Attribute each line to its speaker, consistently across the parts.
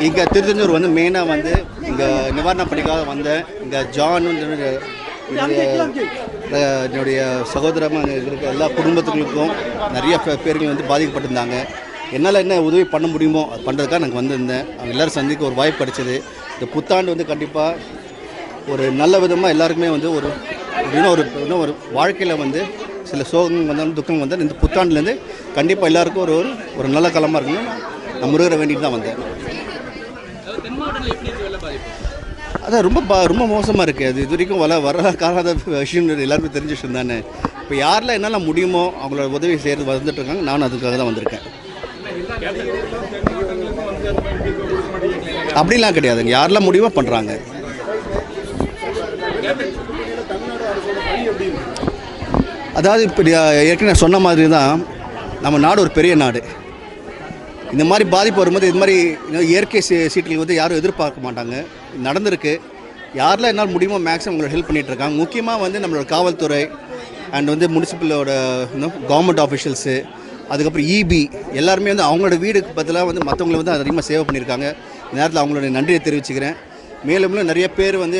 Speaker 1: இங்கே திருச்செந்தூர் வந்து மெயினாக வந்து இங்கே நிவாரணம் பணிக்காக வந்தேன் இங்கே ஜான் வந்து என்னுடைய என்னுடைய சகோதரமாக இருக்கிற இருக்க எல்லா குடும்பத்துகளுக்கும் நிறைய பே- பேர்கள் வந்து பாதிக்கப்பட்டிருந்தாங்க. என்னால் என்ன உதவி பண்ண முடியுமோ அது பண்ணுறதுக்காக நாங்கள் வந்திருந்தேன். அவங்க எல்லோரும் சந்திக்க ஒரு வாய்ப்பு கிடைச்சிது. இந்த புத்தாண்டு வந்து கண்டிப்பாக ஒரு நல்ல விதமாக எல்லாருக்குமே வந்து ஒரு இன்னும் ஒரு இன்னும் ஒரு வாழ்க்கையில் வந்து சில சோகங்கள் வந்தாலும் துக்கம் வந்தாலும் இந்த புத்தாண்டுலேருந்து கண்டிப்பாக எல்லாருக்கும் ஒரு ஒரு ஒரு நல்ல காலமாக இருக்கணும். நான் முருகரை வேண்டிட்டு தான் வந்தேன். அதான் ரொம்ப பா ரொம்ப மோசமாக இருக்குது அது இது வரைக்கும் வர வர காலாத விஷயம் எல்லாருமே தெரிஞ்ச விஷயம் தானே. இப்போ யாரெல்லாம் என்னால் முடியுமோ அவங்களோட உதவி செய்கிறது வந்துட்டு இருக்காங்க நானும் அதுக்காக தான் வந்திருக்கேன். அப்படிலாம் கிடையாதுங்க. யாரெல்லாம் முடியுமோ பண்ணுறாங்க அதாவது இப்போ ஏற்கனவே நான் சொன்ன மாதிரி தான் நம்ம நாடு ஒரு பெரிய நாடு. இந்த மாதிரி பாதிப்பு வரும்போது இது மாதிரி இயற்கை சீ சீட்டுகள் வந்து யாரும் எதிர்பார்க்க மாட்டாங்க. நடந்திருக்கு. யாரெல்லாம் என்னால் முடியுமோ மேக்ஸிமம் உங்களை ஹெல்ப் பண்ணிகிட்ருக்காங்க முக்கியமாக வந்து நம்மளோட காவல்துறை அண்ட் வந்து முனிசிபலோட கவர்மெண்ட் ஆஃபிஷியல்ஸு அதுக்கப்புறம் இபி எல்லாருமே வந்து அவங்களோட வீடுக்கு பதிலாக வந்து மற்றவங்களை வந்து அதிகமாக சேவை பண்ணியிருக்காங்க. நேரத்தில் அவங்களோட நன்றியை தெரிவிச்சுக்கிறேன். மேலும் மேலும் நிறைய பேர் வந்து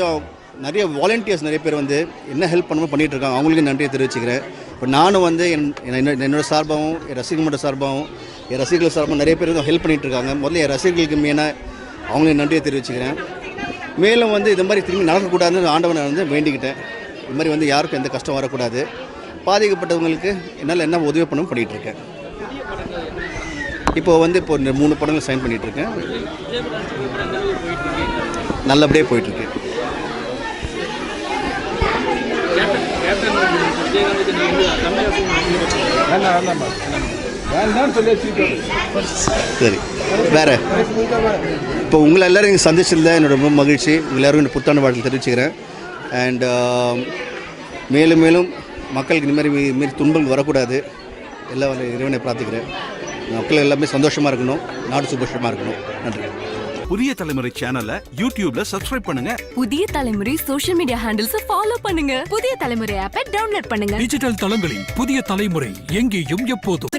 Speaker 1: நிறைய வாலண்டியர்ஸ் நிறைய பேர் வந்து என்ன ஹெல்ப் பண்ணணுமோ பண்ணிட்டு இருக்காங்க அவங்களுக்கு நன்றியை தெரிவிச்சுக்கிறேன். இப்போ நானும் வந்து என் என்ன- என்னோட சார்பாகவும் என் ரசிகர்களோட சார்பாகவும் என் ரசிகர்கள் சார்பாகவும் நிறைய பேர் வந்து ஹெல்ப் பண்ணிட்டு இருக்காங்க முதல்ல என் ரசிகர்களுக்கு மெயினாக அவங்களுக்கு நன்றியை தெரிவிச்சுக்கிறேன். மேலும் வந்து இது மாதிரி திரும்பி நடக்கக்கூடாதுன்னு ஆண்டவனை வந்து வேண்டிக்கிட்டேன். இது மாதிரி வந்து யாருக்கும் எந்த கஷ்டம் வரக்கூடாது. பாதிக்கப்பட்டவங்களுக்கு என்னால் என்ன உதவி பண்ணவும் பண்ணிகிட்ருக்கேன் இப்போ வந்து இப்போ இந்த மூணு படங்கள் சைன் பண்ணிகிட்ருக்கேன் இருக்கேன் நல்லபடியாக போயிட்டுருக்கு. சரி. வேற. இப்போ உங்களை எல்லாரும் இங்கே சந்திச்சதில் என்னோட ரொம்ப மகிழ்ச்சி. உங்க எல்லாரும் இந்த புத்தாண்டு வாழ்த்து தெரிவிச்சுக்கிறேன். அண்ட் um, மேலும் மேலும் மக்களுக்கு இந்த மாதிரி மீறி துன்பங்கள் வரக்கூடாது. எல்லா இறைவனை பிரார்த்திக்கிறேன். மக்கள் எல்லாமே சந்தோஷமாக இருக்கணும். நாடு சுபோஷமாக இருக்கணும். நன்றி.
Speaker 2: புதிய தலைமுறை சேனலை யூடியூப்ல சப்ஸ்கிரைப் பண்ணுங்க.
Speaker 3: புதிய தலைமுறை சோஷியல் மீடியா ஹேண்டில்ஸ் ஃபாலோ பண்ணுங்க. புதிய தலைமுறை ஆப்பை டவுன்லோட் பண்ணுங்க.
Speaker 4: டிஜிட்டல் தளங்களில் புதிய தலைமுறை எங்கேயும் எப்போதும்.